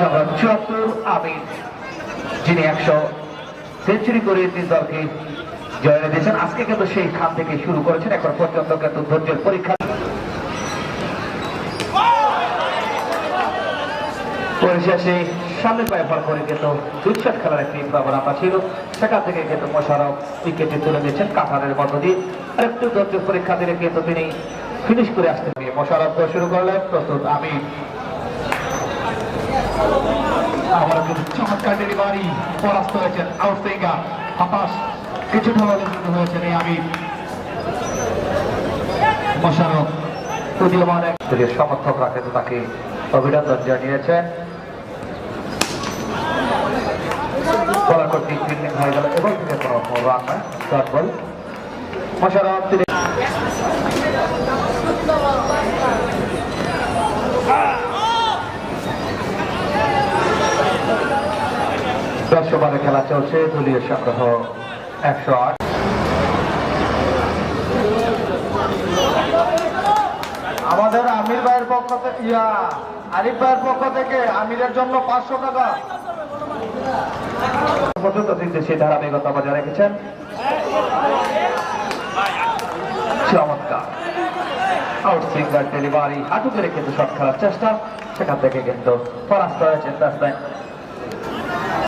সংগ্রাম চুয়াত্তর আমির, যিনি একশো সেঞ্চুরি করে তিন দলকে জয় দিয়েছেন আজকে কিন্তু সেই খান থেকে শুরু করেছেন। এখন পর্যন্ত কিন্তু ধৈর্যের পরীক্ষা। পরিশেষে সামনের পায়ে করে কিন্তু দুইশট খেলার একটি প্রবণতা ছিল। সেখান থেকে কিন্তু মোশারফ। উইকেটে তুলে দিয়েছেন কাতারের মধ্য দিয়ে। আর একটু ধৈর্য পরীক্ষা দিলে কিন্তু তিনি ফিনিশ করে আসতে পারে মোশারফ তো শুরু করলেন। প্রস্তুত আমি। আবার কিন্তু চমৎকার ডেলিভারি পরাস্ত হয়েছেন আউটসুইঙ্গার হতাশ কিছুটা হলেও হয়েছেন এই আমি। মোশারফ, উদীয়মান এক সমর্থকরা কিন্তু তাকে অভিনন্দন জানিয়েছেন। তিনি দশ ওভারে খেলা চলছে দলীয় সংগ্রহ একশো আট আমাদের আমির ভাইয়ের পক্ষ থেকে ইয়া, আরিফ ভাইয়ের পক্ষ থেকে আমিরের জন্য পাঁচশো টাকা। পর্যন্ত কিন্তু সেই ধারাবাহিকতা বজায় রেখেছেন। চমৎকার। আউট সিঙ্গার ডেলিভারি হাঁটুতে কিন্তু শট খেলার চেষ্টা, সেখান থেকে কিন্তু পরাস্ত হয়েছেন ব্যাটসম্যান।